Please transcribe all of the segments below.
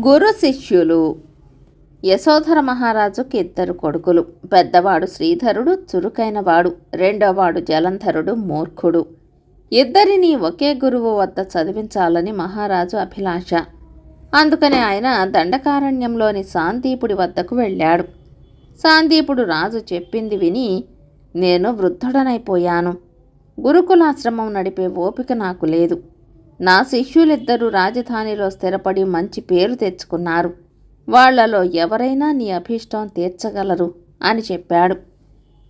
గురు శిష్యులు. యశోధర మహారాజుకి ఇద్దరు కొడుకులు. పెద్దవాడు శ్రీధరుడు చురుకైనవాడు రెండోవాడు జలంధరుడు మూర్ఖుడు. ఇద్దరిని ఒకే గురువు వద్ద చదివించాలని మహారాజు అభిలాష. అందుకని ఆయన దండకారణ్యంలోని సాందీపుడి వద్దకు వెళ్ళాడు. సాందీపుడు రాజు చెప్పింది విని నేను వృద్ధుడనైపోయాను. గురుకులాశ్రమం నడిపే ఓపిక నాకు లేదు. నా శిష్యులిద్దరూ రాజధానిలో స్థిరపడి మంచి పేరు తెచ్చుకున్నారు. వాళ్ళలో ఎవరైనా నీ అభీష్టం తీర్చగలరు అని చెప్పాడు.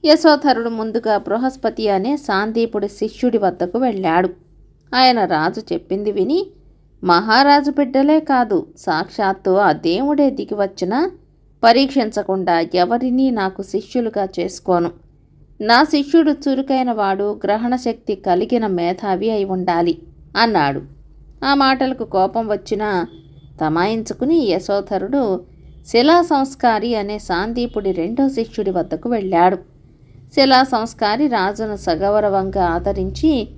యశోధరుడు ముందుగా బృహస్పతి అనే సాందీపుడి శిష్యుడి వద్దకు వెళ్ళాడు. ఆయన రాజు చెప్పింది విని మహారాజు బిడ్డలే కాదు సాక్షాత్తు ఆ దేవుడే దిగి వచ్చినా పరీక్షించకుండా ఎవరినీ నాకు శిష్యులుగా చేసుకోను. నా శిష్యుడు చురుకైన వాడు గ్రహణశక్తి కలిగిన మేధావి అయి ఉండాలి. అన్నాడు. ఆ మాటలకు కోపం వచ్చినా తమాయించుకుని యశోధరుడు శిలా సంస్కారి అనే సాందీపుడి రెండో శిష్యుడి వద్దకు వెళ్ళాడు. శిలా సంస్కారి రాజును సగౌరవంగా ఆదరించి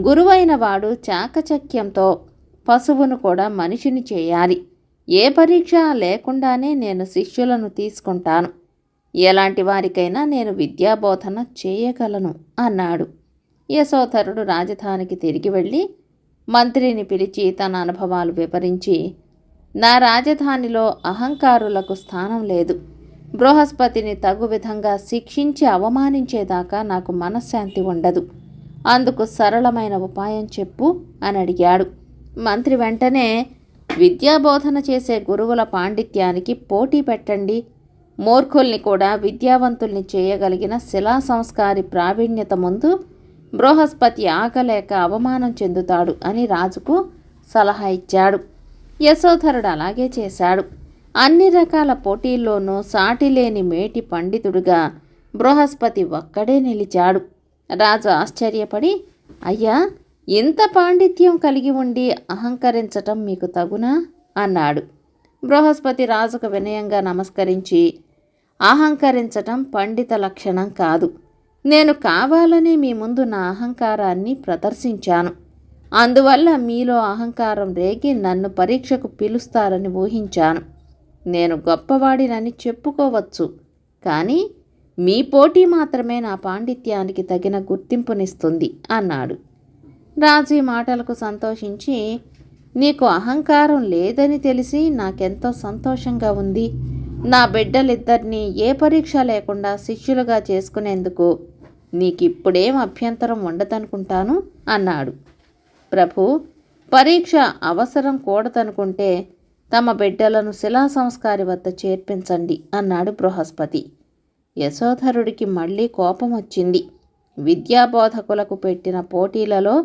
గురువైన వాడు చాకచక్యంతో పశువును కూడా మనిషిని చేయాలి. ఏ పరీక్ష లేకుండానే నేను శిష్యులను తీసుకుంటాను. ఎలాంటి వారికైనా నేను విద్యాబోధన చేయగలను అన్నాడు. యశోధరుడు రాజధానికి తిరిగి వెళ్ళి మంత్రిని పిలిచి తన అనుభవాలు వివరించి నా రాజధానిలో అహంకారులకు స్థానం లేదు. బృహస్పతిని తగు విధంగా శిక్షించి అవమానించేదాకా నాకు మనశ్శాంతి ఉండదు. అందుకు సరళమైన ఉపాయం చెప్పు అని అడిగాడు. మంత్రి వెంటనే విద్యాబోధన చేసే గురువుల పాండిత్యానికి పోటీ పెట్టండి. మూర్ఖుల్ని కూడా విద్యావంతుల్ని చేయగలిగిన శిలా సంస్కారి ప్రావీణ్యత ముందు బృహస్పతి ఆకలేక అవమానం చెందుతాడు అని రాజుకు సలహా ఇచ్చాడు. యశోధరుడు అలాగే చేశాడు. అన్ని రకాల పోటీల్లోనూ సాటిలేని మేటి పండితుడిగా బృహస్పతి ఒక్కడే నిలిచాడు. రాజు ఆశ్చర్యపడి అయ్యా ఇంత పాండిత్యం కలిగి ఉండి అహంకరించటం మీకు తగునా? అన్నాడు. బృహస్పతి రాజుకు వినయంగా నమస్కరించి అహంకరించటం పండిత లక్షణం కాదు. నేను కావాలని మీ ముందు నా అహంకారాన్ని ప్రదర్శించాను. అందువల్ల మీలో అహంకారం రేగి నన్ను పరీక్షకు పిలుస్తారని ఊహించాను. నేను గొప్పవాడినని చెప్పుకోవచ్చు. కానీ మీ పోటీ మాత్రమే నా పాండిత్యానికి తగిన గుర్తింపునిస్తుంది అన్నాడు. రాజీ మాటలకు సంతోషించి నీకు అహంకారం లేదని తెలిసి నాకెంతో సంతోషంగా ఉంది. నా బిడ్డలిద్దరినీ ఏ పరీక్ష లేకుండా శిష్యులుగా చేసుకునేందుకు నీకిప్పుడేం అభ్యంతరం ఉండదనుకుంటాను అన్నాడు. ప్రభు పరీక్ష అవసరం కూడదనుకుంటే తమ బిడ్డలను శిలా సంస్కారి వద్ద చేర్పించండి అన్నాడు బృహస్పతి. యశోధరుడికి మళ్ళీ కోపం వచ్చింది విద్యాబోధకులకు పెట్టిన పోటీలలో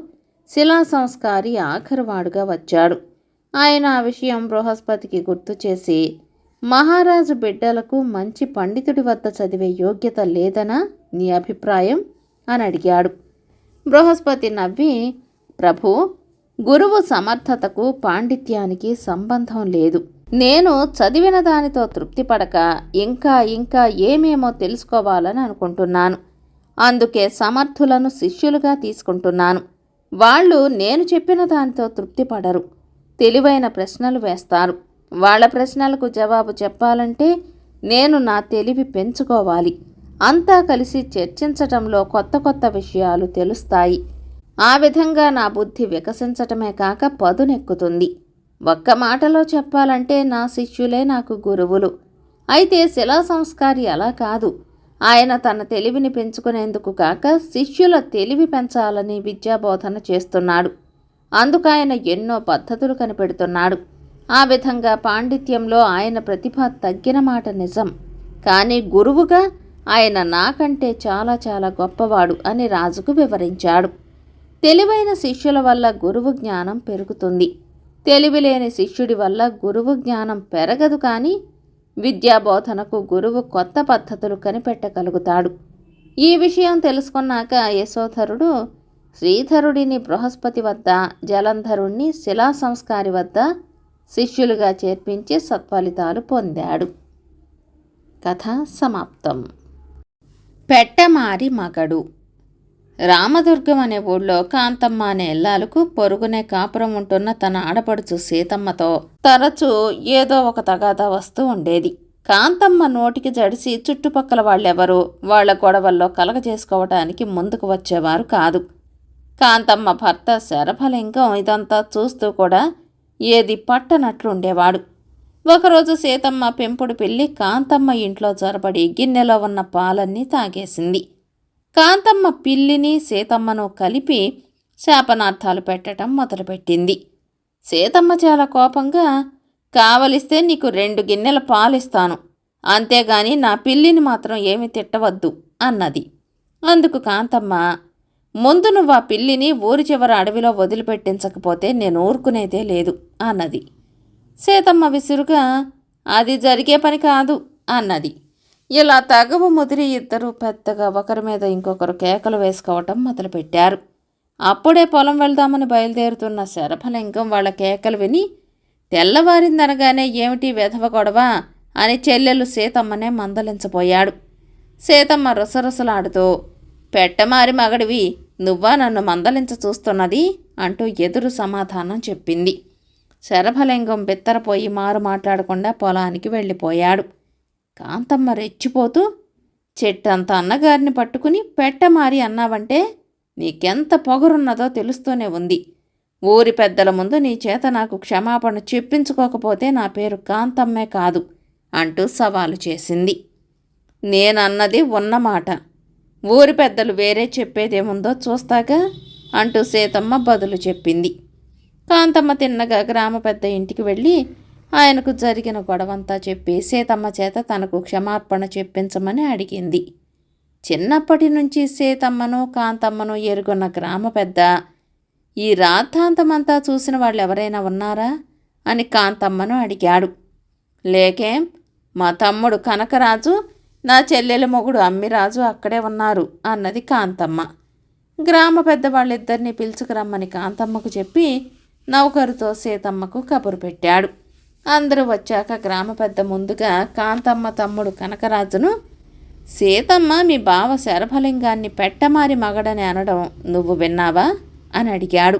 శిలా సంస్కారి ఆఖరువాడుగా వచ్చాడు. ఆయన ఆ విషయం బృహస్పతికి గుర్తు చేసి మహారాజు బిడ్డలకు మంచి పండితుడి వద్ద చదివే యోగ్యత లేదనా నీ అభిప్రాయం? అని అడిగాడు. బృహస్పతి నవ్వి ప్రభు గురువు సమర్థతకు పాండిత్యానికి సంబంధం లేదు. నేను చదివిన దానితో తృప్తిపడక ఇంకా ఇంకా ఏమేమో తెలుసుకోవాలని అనుకుంటున్నాను. అందుకే సమర్థులను శిష్యులుగా తీసుకుంటున్నాను. వాళ్ళు నేను చెప్పిన దానితో తృప్తిపడరు. తెలివైన ప్రశ్నలు వేస్తారు. వాళ్ళ ప్రశ్నలకు జవాబు చెప్పాలంటే నేను నా తెలివి పెంచుకోవాలి. అంతా కలిసి చర్చించటంలో కొత్త కొత్త విషయాలు తెలుస్తాయి. ఆ విధంగా నా బుద్ధి వికసించటమే కాక పదునెక్కుతుంది. ఒక్క మాటలో చెప్పాలంటే నా శిష్యులే నాకు గురువులు. అయితే శిలా సంస్కారి అలా కాదు. ఆయన తన తెలివిని పెంచుకునేందుకు కాక శిష్యుల తెలివి పెంచాలని విద్యాబోధన చేస్తున్నాడు. అందుకు ఆయన ఎన్నో పద్ధతులు కనిపెడుతున్నాడు. ఆ విధంగా పాండిత్యంలో ఆయన ప్రతిభ తగ్గిన మాట నిజం. కానీ గురువుగా ఆయన నాకంటే చాలా చాలా గొప్పవాడు అని రాజుకు వివరించాడు. తెలివైన శిష్యుల వల్ల గురువు జ్ఞానం పెరుగుతుంది. తెలివిలేని శిష్యుడి వల్ల గురువు జ్ఞానం పెరగదు కానీ విద్యాబోధనకు గురువు కొత్త పద్ధతులు కనిపెట్టగలుగుతాడు. ఈ విషయం తెలుసుకున్నాక యశోధరుడు శ్రీధరుడిని బృహస్పతి వద్ద జలంధరుణ్ణి శిలా సంస్కారి వద్ద శిష్యులుగా చేర్పించి సత్ఫలితాలు పొందాడు. కథ సమాప్తం. పెట్టమారి మగడు. రామదుర్గం అనే ఊళ్ళో కాంతమ్మ అనే ఇల్లాలకు పొరుగునే కాపురం ఉంటున్న తన ఆడపడుచు సీతమ్మతో తరచూ ఏదో ఒక తగాదా వస్తూ ఉండేది. కాంతమ్మ నోటికి జడిసి చుట్టుపక్కల వాళ్ళెవరూ వాళ్ళ గొడవల్లో కలగజేసుకోవటానికి ముందుకు వచ్చేవారు కాదు. కాంతమ్మ భర్త శరభలింగం ఇదంతా చూస్తూ కూడా ఏది పట్టనట్లుండేవాడు. ఒకరోజు సీతమ్మ పెంపుడు పిల్లి కాంతమ్మ ఇంట్లో జరబడి గిన్నెలో ఉన్న పాలన్నీ తాగేసింది. కాంతమ్మ పిల్లిని సీతమ్మను కలిపి శాపనార్థాలు పెట్టడం మొదలుపెట్టింది. సీతమ్మ చాలా కోపంగా కావలిస్తే నీకు రెండు గిన్నెల పాలిస్తాను. అంతేగాని నా పిల్లిని మాత్రం ఏమి తిట్టవద్దు అన్నది. అందుకు కాంతమ్మ ముందు నువ్వు ఆ పిల్లిని ఊరి చివర అడవిలో వదిలిపెట్టించకపోతే నేను ఊరుకునేదే లేదు అన్నది. సీతమ్మ విసురుగా అది జరిగే పని కాదు అన్నది. ఇలా తగవు ముదిరి ఇద్దరు పెద్దగా ఒకరి మీద ఇంకొకరు కేకలు వేసుకోవటం మొదలుపెట్టారు. అప్పుడే పొలం వెళ్దామని బయలుదేరుతున్న శరభలింగం వాళ్ళ కేకలు విని తెల్లవారిందనగానే ఏమిటి వెధవ గొడవ అని చెల్లెలు సీతమ్మనే మందలించబోయాడు. సీతమ్మ రుసరుసలాడుతూ పెట్టమారి మగడివి నువ్వా నన్ను మందలించ చూస్తున్నది? అంటూ ఎదురు సమాధానం చెప్పింది. శరభలింగం బిత్తరపోయి మారు మాట్లాడకుండా పొలానికి వెళ్ళిపోయాడు. కాంతమ్మ రెచ్చిపోతూ చెట్టంత అన్నగారిని పట్టుకుని పెట్టమారి అన్నావంటే నీకెంత పొగరున్నదో తెలుస్తూనే ఉంది. ఊరి పెద్దల ముందు నీ చేత నాకు క్షమాపణ చెప్పించుకోకపోతే నా పేరు కాంతమ్మే కాదు అంటూ సవాలు చేసింది. నేనన్నది ఉన్నమాట. ఊరి పెద్దలు వేరే చెప్పేదేముందో చూస్తాగా? అంటూ సీతమ్మ బదులు చెప్పింది. కాంతమ్మ తిన్నగా గ్రామ పెద్ద ఇంటికి వెళ్ళి ఆయనకు జరిగిన గొడవంతా చెప్పి సీతమ్మ చేత తనకు క్షమార్పణ చెప్పించమని అడిగింది. చిన్నప్పటి నుంచి సీతమ్మను కాంతమ్మను ఎరుగున్న గ్రామ పెద్ద ఈ రాద్ధాంతమంతా చూసిన వాళ్ళు ఎవరైనా ఉన్నారా? అని కాంతమ్మను అడిగాడు. లేకేం? మా తమ్ముడు కనకరాజు నా చెల్లెల మొగుడు అమ్మిరాజు అక్కడే ఉన్నారు అన్నది కాంతమ్మ. గ్రామ పెద్దవాళ్ళిద్దరినీ పిలుచుకురమ్మని కాంతమ్మకు చెప్పి నౌకరుతో సీతమ్మకు కబురు పెట్టాడు. అందరూ వచ్చాక గ్రామ పెద్ద ముందుగా కాంతమ్మ తమ్ముడు కనకరాజును సీతమ్మ మీ బావ శరభలింగాన్ని పెట్టమారి మగడని అనడం నువ్వు విన్నావా? అని అడిగాడు.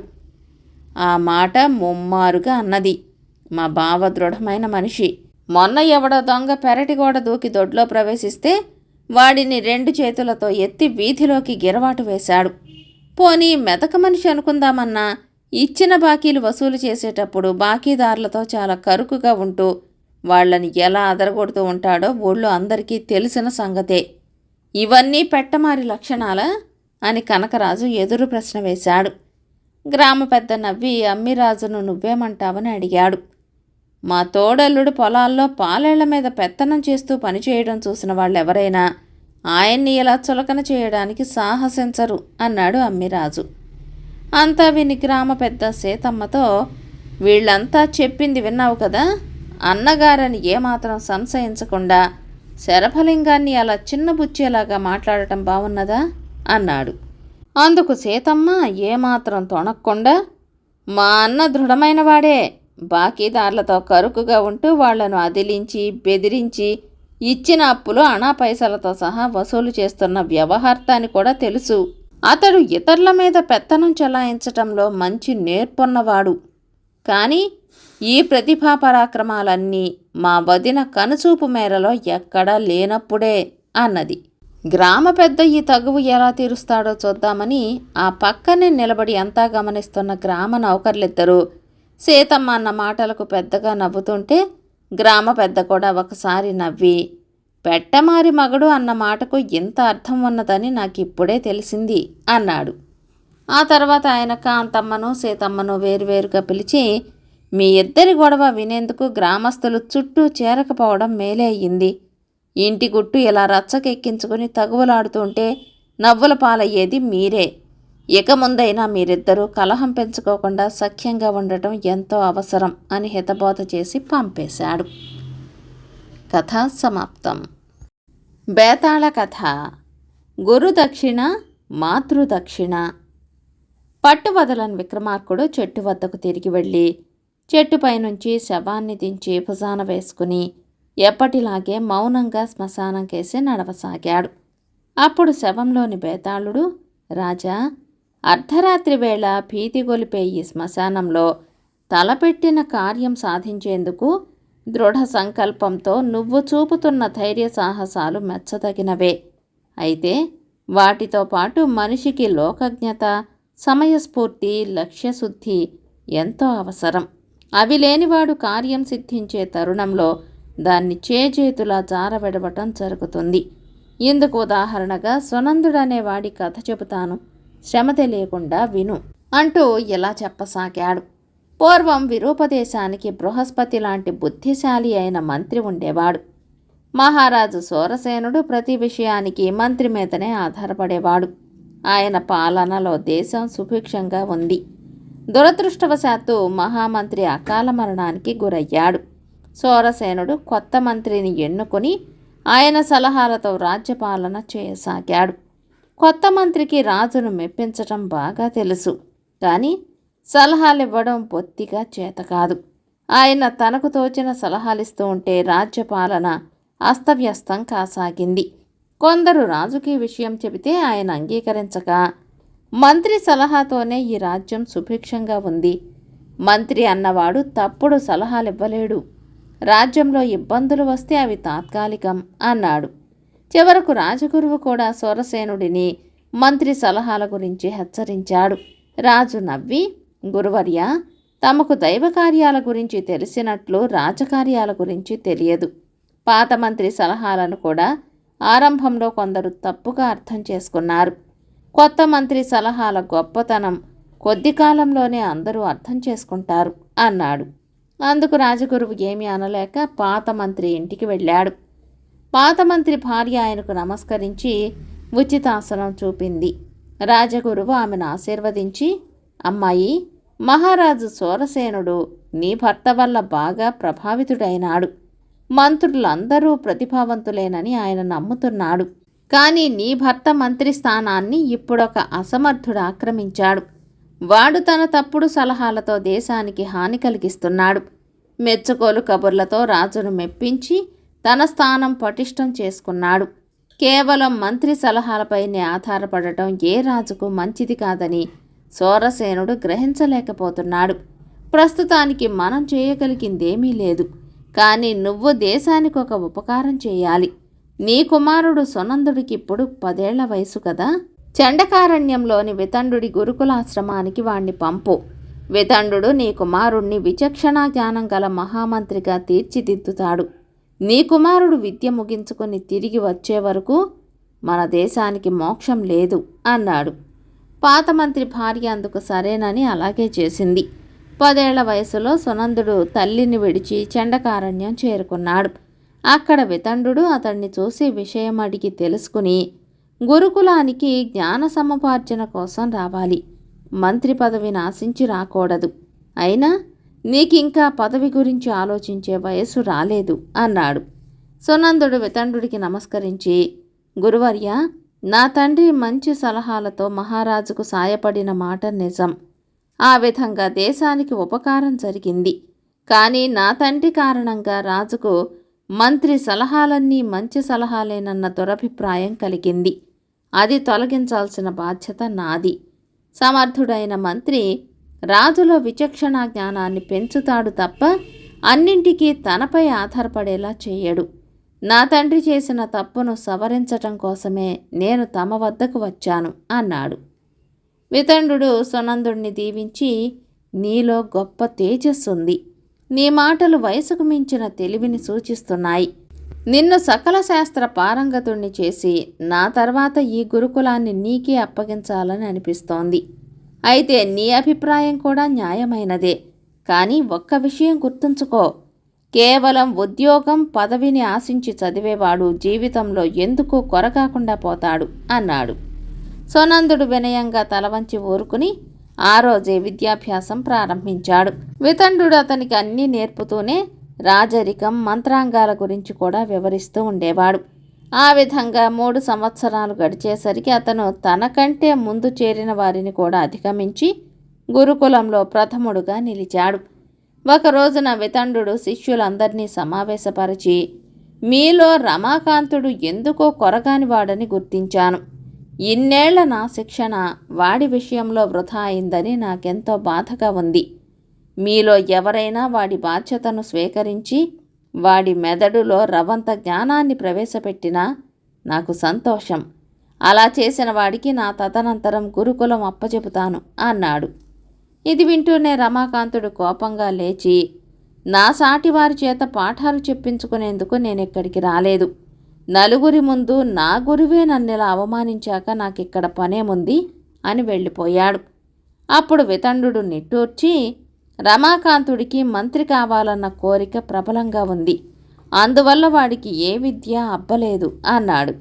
ఆ మాట ముమ్మారుగా అన్నది. మా బావ దృఢమైన మనిషి. మొన్న ఎవడో దొంగ పెరటి గోడ దూకి దొడ్లో ప్రవేశిస్తే వాడిని రెండు చేతులతో ఎత్తి వీధిలోకి గిరవాటు వేశాడు. పోనీ మెతక మనిషి అనుకుందామన్నా? ఇచ్చిన బాకీలు వసూలు చేసేటప్పుడు బాకీదారులతో చాలా కరుకుగా ఉంటూ వాళ్ళని ఎలా అదరగొడుతూ ఉంటాడో ఊళ్ళో అందరికీ తెలిసిన సంగతే. ఇవన్నీ పెట్టమారి లక్షణాలా? అని కనకరాజు ఎదురు ప్రశ్న వేశాడు. గ్రామ పెద్ద నవ్వి అమ్మిరాజును నువ్వేమంటావని అడిగాడు. మా తోడల్లుడు పొలాల్లో పాలేళ్ళ మీద పెత్తనం చేస్తూ పనిచేయడం చూసిన వాళ్ళెవరైనా ఆయన్ని ఇలా చులకన చేయడానికి సాహసించరు అన్నాడు అమ్మిరాజు. అంతా విని గ్రామ పెద్ద సీతమ్మతో వీళ్ళంతా చెప్పింది విన్నావు కదా? అన్నగారని ఏమాత్రం సంశయించకుండా శరఫలింగాన్ని అలా చిన్నబుచ్చేలాగా మాట్లాడటం బాగున్నదా అన్నాడు. అందుకు సీతమ్మ ఏమాత్రం తొణక్కుండా మా అన్న దృఢమైనవాడే బాకీదారులతో కరుకుగా ఉంటూ వాళ్ళను అదిలించి బెదిరించి ఇచ్చిన అప్పులు అణా పైసలతో సహా వసూలు చేస్తున్న వ్యవహార్త అని కూడా తెలుసు. అతడు ఇతరుల మీద పెత్తనం చెలాయించటంలో మంచి నేర్పున్నవాడు. కానీ ఈ ప్రతిభా పరాక్రమాలన్నీ మా వదిన కనుచూపు మేరలో ఎక్కడా లేనప్పుడే అన్నది. గ్రామ పెద్ద ఈ తగువు ఎలా తీరుస్తాడో చూద్దామని ఆ పక్కనే నిలబడి అంతా గమనిస్తున్న గ్రామ నౌకర్లిద్దరూ సీతమ్మ అన్న మాటలకు పెద్దగా నవ్వుతుంటే గ్రామ పెద్ద కూడా ఒకసారి నవ్వి పెట్టమారి మగడు అన్న మాటకు ఇంత అర్థం ఉన్నదని నాకు ఇప్పుడే తెలిసింది అన్నాడు. ఆ తర్వాత ఆయన కాంతమ్మను సీతమ్మను వేరువేరుగా పిలిచి మీ ఇద్దరి గొడవ వినేందుకు గ్రామస్తులు చుట్టూ చేరకపోవడం మేలే అయ్యింది ఇంటి గుట్టు ఇలా రచ్చకెక్కించుకుని తగువలాడుతుంటే నవ్వుల పాలయ్యేది మీరే. ఇక ముందైనా మీరిద్దరూ కలహం పెంచుకోకుండా సఖ్యంగా ఉండటం ఎంతో అవసరం అని హితబోధ చేసి పంపేశాడు. కథ సమాప్తం. బేతాళ కథ. గురుదక్షిణ మాతృదక్షిణ. పట్టువదలని విక్రమార్కుడు చెట్టు వద్దకు తిరిగి వెళ్ళి చెట్టుపై నుంచి శవాన్ని దించి భుజాన వేసుకుని ఎప్పటిలాగే మౌనంగా శ్మశానం కేసి నడవసాగాడు. అప్పుడు శవంలోని బేతాళుడు రాజా అర్ధరాత్రి వేళ భీతి గొలిపే ఈ శ్మశానంలో తలపెట్టిన కార్యం సాధించేందుకు దృఢ సంకల్పంతో నువ్వు చూపుతున్న ధైర్య సాహసాలు మెచ్చదగినవే. అయితే వాటితో పాటు మనిషికి లోకజ్ఞత సమయస్ఫూర్తి లక్ష్యశుద్ధి ఎంతో అవసరం. అవి లేనివాడు కార్యం సిద్ధించే తరుణంలో దాన్ని చేజేతులా జారవిడవటం జరుగుతుంది. ఇందుకు ఉదాహరణగా సునందుడనే వాడి కథ చెబుతాను. శ్రమ తెలియకుండా విను అంటూ ఇలా చెప్పసాగాడు. పూర్వం విరూపదేశానికి బృహస్పతి లాంటి బుద్ధిశాలి అయిన మంత్రి ఉండేవాడు. మహారాజు సూరసేనుడు ప్రతి విషయానికి మంత్రి మీదనే ఆధారపడేవాడు. ఆయన పాలనలో దేశం సుభిక్షంగా ఉంది. దురదృష్టవశాత్తు మహామంత్రి అకాల మరణానికి గురయ్యాడు. సూరసేనుడు కొత్త మంత్రిని ఎన్నుకొని ఆయన సలహాలతో రాజ్యపాలన చేయసాగాడు. కొత్త మంత్రికి రాజును మెప్పించటం బాగా తెలుసు. కానీ సలహాలు ఇవ్వడం బొత్తిగా చేత కాదు. ఆయన తనకు తోచిన సలహాలిస్తూ ఉంటే రాజ్యపాలన అస్తవ్యస్తం కాసాగింది. కొందరు రాజుకి విషయం చెబితే ఆయన అంగీకరించక మంత్రి సలహాతోనే ఈ రాజ్యం సుభిక్షంగా ఉంది. మంత్రి అన్నవాడు తప్పుడు సలహాలివ్వలేడు. రాజ్యంలో ఇబ్బందులు వస్తే అవి తాత్కాలికం అన్నాడు. చివరకు రాజగురువు కూడా సూరసేనుడిని మంత్రి సలహాల గురించి హెచ్చరించాడు. రాజు నవ్వి గురువర్య తమకు దైవ కార్యాల గురించి తెలిసినట్లు రాజకార్యాల గురించి తెలియదు. పాత మంత్రి సలహాలను కూడా ఆరంభంలో కొందరు తప్పుగా అర్థం చేసుకున్నారు. కొత్త మంత్రి సలహాల గొప్పతనం కొద్ది కాలంలోనే అందరూ అర్థం చేసుకుంటారు అన్నాడు. అందుకు రాజగురువు ఏమీ అనలేక పాత మంత్రి ఇంటికి వెళ్ళాడు. పాత మంత్రి భార్య ఆయనకు నమస్కరించి ఉచితాసనం చూపింది. రాజగురువు ఆమెను ఆశీర్వదించి అమ్మాయి మహారాజు సోరసేనుడు నీ భర్త వల్ల బాగా ప్రభావితుడైనాడు. మంత్రులందరూ ప్రతిభావంతులేనని ఆయన నమ్ముతున్నాడు. కానీ నీ భర్త మంత్రి స్థానాన్ని ఇప్పుడొక అసమర్థుడు ఆక్రమించాడు. వాడు తన తప్పుడు సలహాలతో దేశానికి హాని కలిగిస్తున్నాడు. మెచ్చుకోలు కబుర్లతో రాజును మెప్పించి తన స్థానం పటిష్టం చేసుకున్నాడు. కేవలం మంత్రి సలహాలపైనే ఆధారపడటం ఏ రాజుకు మంచిది కాదని సోరసేనుడు గ్రహించలేకపోతున్నాడు. ప్రస్తుతానికి మనం చేయగలిగిందేమీ లేదు. కానీ నువ్వు దేశానికి ఒక ఉపకారం చేయాలి. నీ కుమారుడు సునందుడికి ఇప్పుడు పదేళ్ళ వయసు కదా? చండకారణ్యంలోని వితండుడి గురుకులాశ్రమానికి వాణ్ణి పంపు. వితండుడు నీ కుమారుణ్ణి విచక్షణా జ్ఞానం గల మహామంత్రిగా తీర్చిదిద్దుతాడు. నీ కుమారుడు విద్య ముగించుకొని తిరిగి వచ్చే వరకు మన దేశానికి మోక్షం లేదు అన్నాడు. పాత మంత్రి భార్య అందుకు సరేనని అలాగే చేసింది. పదేళ్ళ వయసులో సునందుడు తల్లిని విడిచి చండకారణ్యం చేరుకున్నాడు. అక్కడ వితండు అతన్ని చూసి విషయం అడిగి తెలుసుకుని గురుకులానికి జ్ఞాన సముపార్జన కోసం రావాలి. మంత్రి పదవిని ఆశించి రాకూడదు. అయినా నీకింకా పదవి గురించి ఆలోచించే వయస్సు రాలేదు అన్నాడు. సునందుడు వితండుడికి నమస్కరించి గురువర్య నా తండ్రి మంచి సలహాలతో మహారాజుకు సాయపడిన మాట నిజం. ఆ విధంగా దేశానికి ఉపకారం జరిగింది. కానీ నా తండ్రి కారణంగా రాజుకు మంత్రి సలహాలన్నీ మంచి సలహాలేనన్న దురభిప్రాయం కలిగింది. అది తొలగించాల్సిన బాధ్యత నాది. సమర్థుడైన మంత్రి రాజులో విచక్షణ జ్ఞానాన్ని పెంచుతాడు తప్ప అన్నింటికీ తనపై ఆధారపడేలా చేయడు. నా తండ్రి చేసిన తప్పును సవరించటం కోసమే నేను తమ వద్దకు వచ్చాను అన్నాడు. వితండు సునందుణ్ణి దీవించి నీలో గొప్ప తేజస్సుంది. నీ మాటలు వయసుకు మించిన తెలివిని సూచిస్తున్నాయి. నిన్ను సకల శాస్త్ర పారంగతుణ్ణి చేసి నా తర్వాత ఈ గురుకులాన్ని నీకే అప్పగించాలని అనిపిస్తోంది. అయితే నీ అభిప్రాయం కూడా న్యాయమైనదే. కానీ ఒక్క విషయం గుర్తుంచుకో. కేవలం ఉద్యోగం పదవిని ఆశించి చదివేవాడు జీవితంలో ఎందుకు కొరకాకుండా పోతాడు? అన్నాడు. సోనందుడు వినయంగా తలవంచి ఊరుకుని ఆ రోజే విద్యాభ్యాసం ప్రారంభించాడు. వితండు అతనికి అన్నీ నేర్పుతూనే రాజరికం మంత్రాంగాల గురించి కూడా వివరిస్తూ ఉండేవాడు. ఆ విధంగా మూడు సంవత్సరాలు గడిచేసరికి అతను తనకంటే ముందు చేరిన వారిని కూడా అధిగమించి గురుకులంలో ప్రథముడుగా నిలిచాడు. ఒక రోజున వితండు శిష్యులందరినీ సమావేశపరిచి మీలో రమాకాంతుడు ఎందుకో కొరగాని వాడని గుర్తించాను. ఇన్నేళ్ళ నా శిక్షణ వాడి విషయంలో వృధా అయిందని నాకెంతో బాధగా ఉంది. మీలో ఎవరైనా వాడి బాధ్యతను స్వీకరించి వాడి మెదడులో రవంత జ్ఞానాన్ని ప్రవేశపెట్టినా నాకు సంతోషం. అలా చేసిన వాడికి నా తదనంతరం గురుకులం అప్పచెపుతాను అన్నాడు. ఇది వింటూనే రమాకాంతుడు కోపంగా లేచి నా సాటి వారి చేత పాఠాలు చెప్పించుకునేందుకు నేను ఇక్కడికి రాలేదు. నలుగురి ముందు నా గురువే నన్నిలా అవమానించాక నాకు ఇక్కడ పనేముంది అని వెళ్ళిపోయాడు. అప్పుడు వితండు నిట్టూర్చి రమాకాంతుడికి మంత్రి కావాలన్న కోరిక ప్రబలంగా ఉంది. అందువల్ల వాడికి ఏ విద్య అబ్బలేదు అన్నాడు.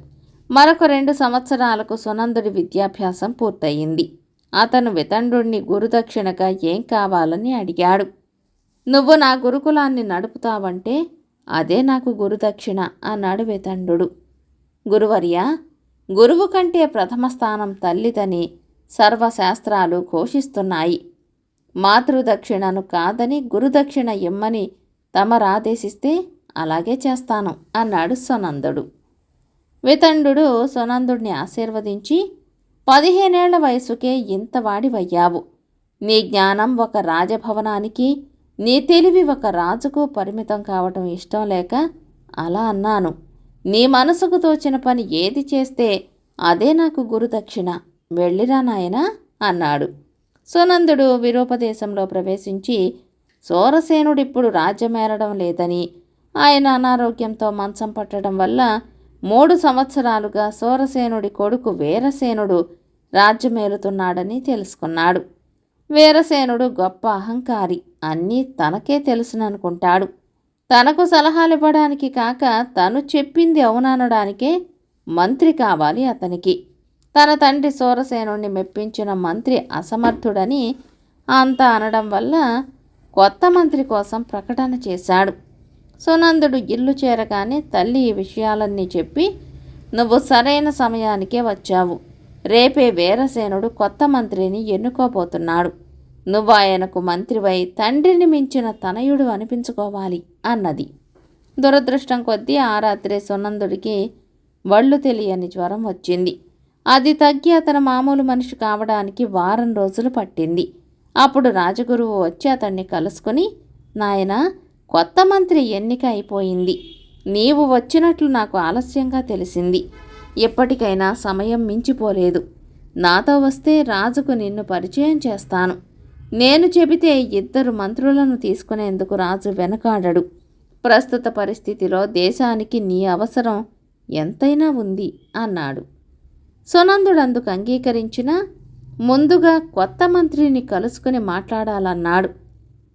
మరొక రెండు సంవత్సరాలకు సునందుడి విద్యాభ్యాసం పూర్తయింది. అతను వితండుణ్ణి గురుదక్షిణగా ఏం కావాలని అడిగాడు. నువ్వు నా గురుకులాన్ని నడుపుతావంటే అదే నాకు గురుదక్షిణ అన్నాడు వితండు గురువర్య గురువు కంటే ప్రథమ స్థానం తల్లిదని సర్వశాస్త్రాలు ఘోషిస్తున్నాయి. మాతృదక్షిణను కాదని గురుదక్షిణ ఇమ్మని తమరాదేశిస్తే అలాగే చేస్తాను అన్నాడు సునందుడు. వితండు సునందుడిని ఆశీర్వదించి పదిహేనేళ్ళ వయసుకే ఇంత వాడివయ్యావు. నీ జ్ఞానం ఒక రాజభవనానికి నీ తెలివి ఒక రాజుకు పరిమితం కావటం ఇష్టం లేక అలా అన్నాను. నీ మనసుకు తోచిన పని ఏది చేస్తే అదే నాకు గురుదక్షిణ. వెళ్ళిరా నాయనా అన్నాడు. సునందుడు విరూపదేశంలో ప్రవేశించి సోరసేనుడిప్పుడు రాజ్యమేరడం లేదని. ఆయన అనారోగ్యంతో మంచం పట్టడం వల్ల మూడు సంవత్సరాలుగా సోరసేనుడి కొడుకు వీరసేనుడు రాజ్యమేలుతున్నాడని తెలుసుకున్నాడు. వీరసేనుడు గొప్ప అహంకారి అన్నీ తనకే తెలుసుననుకుంటాడు. తనకు సలహాలు ఇవ్వడానికి కాక తను చెప్పింది అవుననడానికే మంత్రి కావాలి అతనికి. తన తండ్రి సూరసేనుణ్ణి మెప్పించిన మంత్రి అసమర్థుడని అంత అనడం వల్ల కొత్త మంత్రి కోసం ప్రకటన చేశాడు. సునందుడు ఇల్లు చేరగానే తల్లి ఈ విషయాలన్నీ చెప్పి నువ్వు సరైన సమయానికే వచ్చావు. రేపే వీరసేనుడు కొత్త మంత్రిని ఎన్నుకోబోతున్నాడు. నువ్వు ఆయనకు మంత్రివై తండ్రిని మించిన తనయుడు అనిపించుకోవాలి అన్నది. దురదృష్టం కొద్దీ ఆ రాత్రి సునందుడికి వళ్ళు తెలియని జ్వరం వచ్చింది. అది తగ్గి అతను మామూలు మనిషి కావడానికి వారం రోజులు పట్టింది. అప్పుడు రాజగురువు వచ్చి అతన్ని కలుసుకుని నాయన కొత్త మంత్రి ఎన్నిక అయిపోయింది. నీవు వచ్చినట్లు నాకు ఆలస్యంగా తెలిసింది. ఎప్పటికైనా సమయం మించిపోలేదు. నాతో వస్తే రాజుకు నిన్ను పరిచయం చేస్తాను. నేను చెబితే ఇద్దరు మంత్రులను తీసుకునేందుకు రాజు వెనకాడడు. ప్రస్తుత పరిస్థితిలో దేశానికి నీ అవసరం ఎంతైనా ఉంది అన్నాడు. సునందుడు అందుకు అంగీకరించిన ముందుగా కొత్త మంత్రిని కలుసుకుని మాట్లాడాలన్నాడు.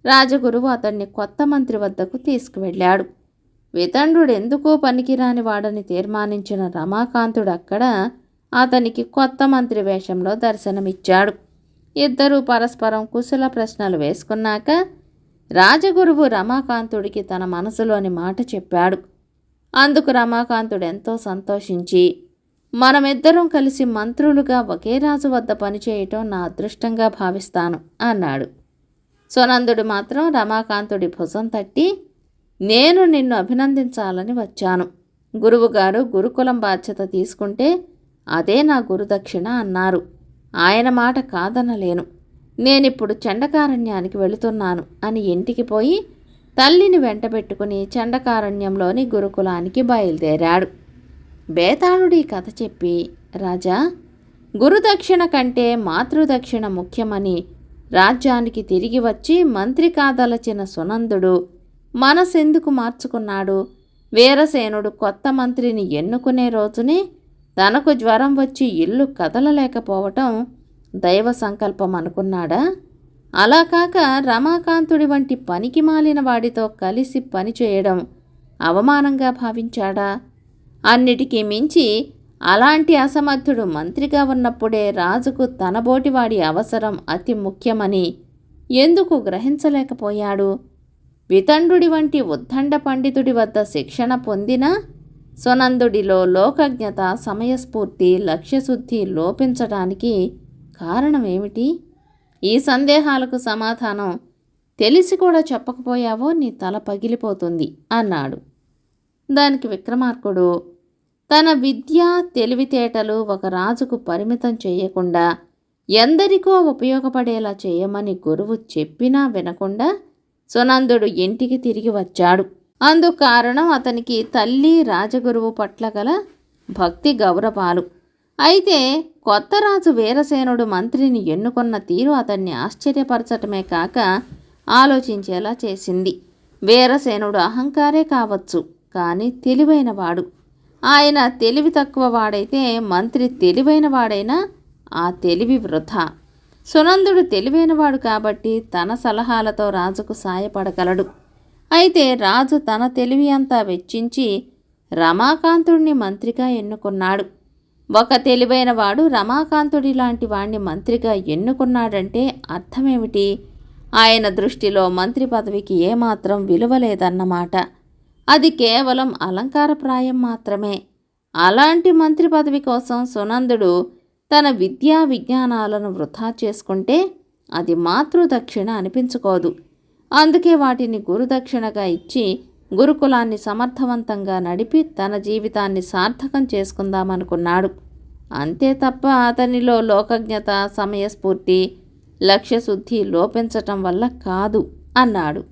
రాజగురువు అతన్ని కొత్త మంత్రి వద్దకు తీసుకువెళ్ళాడు. వితండు ఎందుకో పనికిరాని వాడని తీర్మానించిన రమాకాంతుడు అక్కడ అతనికి కొత్త మంత్రి వేషంలో దర్శనమిచ్చాడు. ఇద్దరూ పరస్పరం కుశల ప్రశ్నలు వేసుకున్నాక రాజగురువు రమాకాంతుడికి తన మనసులోని మాట చెప్పాడు. అందుకు రమాకాంతుడు ఎంతో సంతోషించి మనమిద్దరం కలిసి మంత్రులుగా ఒకే రాజు వద్ద పనిచేయటం నా అదృష్టంగా భావిస్తాను అన్నాడు. సునందుడు మాత్రం రమాకాంతుడి భుజం తట్టి నేను నిన్ను అభినందించాలని వచ్చాను. గురువుగారు గురుకులం బాధ్యత తీసుకుంటే అదే నా గురుదక్షిణ అన్నారు. ఆయన మాట కాదనలేను. నేనిప్పుడు చండకారణ్యానికి వెళుతున్నాను అని ఇంటికి పోయి తల్లిని వెంటబెట్టుకుని చండకారణ్యంలోని గురుకులానికి బయలుదేరాడు. బేతాళుడి కథ చెప్పి రాజా గురుదక్షిణ కంటే మాతృదక్షిణ ముఖ్యమని రాజ్యానికి తిరిగి వచ్చి మంత్రి కాదలచిన సునందుడు మనసెందుకు మార్చుకున్నాడు? వీరసేనుడు కొత్త మంత్రిని ఎన్నుకునే రోజునే తనకు జ్వరం వచ్చి ఇల్లు కదలలేకపోవటం దైవ సంకల్పం అనుకున్నాడా? అలా కాక రమాకాంతుడి వంటి పనికి మాలిన వాడితో కలిసి పనిచేయడం అవమానంగా భావించాడా? అన్నిటికీ మించి అలాంటి అసమర్థుడు మంత్రిగా ఉన్నప్పుడే రాజుకు తనబోటివాడి అవసరం అతి ముఖ్యమని ఎందుకు గ్రహించలేకపోయాడు? వితండుడి వంటి ఉద్దండ పండితుడి వద్ద శిక్షణ పొందినా సునందుడిలో లోకజ్ఞత సమయస్ఫూర్తి లక్ష్యశుద్ధి లోపించడానికి కారణమేమిటి? ఈ సందేహాలకు సమాధానం తెలిసి కూడా చెప్పకపోయావో నీ తల పగిలిపోతుంది అన్నాడు. దానికి విక్రమార్కుడు తన విద్య తెలివితేటలు ఒక రాజుకు పరిమితం చేయకుండా ఎందరికో ఉపయోగపడేలా చేయమని గురువు చెప్పినా వినకుండా సునందుడు ఇంటికి తిరిగి వచ్చాడు. అందుకు కారణం అతనికి తల్లి రాజగురువు పట్ల గల భక్తి గౌరవాలు. అయితే కొత్త రాజు వీరసేనుడు మంత్రిని ఎన్నుకున్న తీరు అతన్ని ఆశ్చర్యపరచటమే కాక ఆలోచించేలా చేసింది. వీరసేనుడు అహంకారే కావచ్చు కానీ తెలివైనవాడు. ఆయన తెలివి తక్కువ వాడైతే మంత్రి తెలివైన వాడైనా ఆ తెలివి వృధా. సునందుడు తెలివైనవాడు కాబట్టి తన సలహాలతో రాజుకు సాయపడగలడు. అయితే రాజు తన తెలివి అంతా వెచ్చించి రమాకాంతుడిని మంత్రిగా ఎన్నుకున్నాడు. ఒక తెలివైనవాడు రమాకాంతుడి లాంటి వాణ్ణి మంత్రిగా ఎన్నుకున్నాడంటే అర్థమేమిటి? ఆయన దృష్టిలో మంత్రి పదవికి ఏమాత్రం విలువ లేదన్నమాట. అది కేవలం అలంకారప్రాయం మాత్రమే. అలాంటి మంత్రి పదవి కోసం సునందుడు తన విద్యా విజ్ఞానాలను వృధా చేసుకుంటే అది మాతృదక్షిణ అనిపించుకోదు. అందుకే వాటిని గురుదక్షిణగా ఇచ్చి గురుకులాన్ని సమర్థవంతంగా నడిపి తన జీవితాన్ని సార్థకం చేసుకుందామనుకున్నాడు. అంతే తప్ప అతనిలో లోకజ్ఞత సమయస్ఫూర్తి లక్ష్యశుద్ధి లోపించటం వల్ల కాదు అన్నాడు.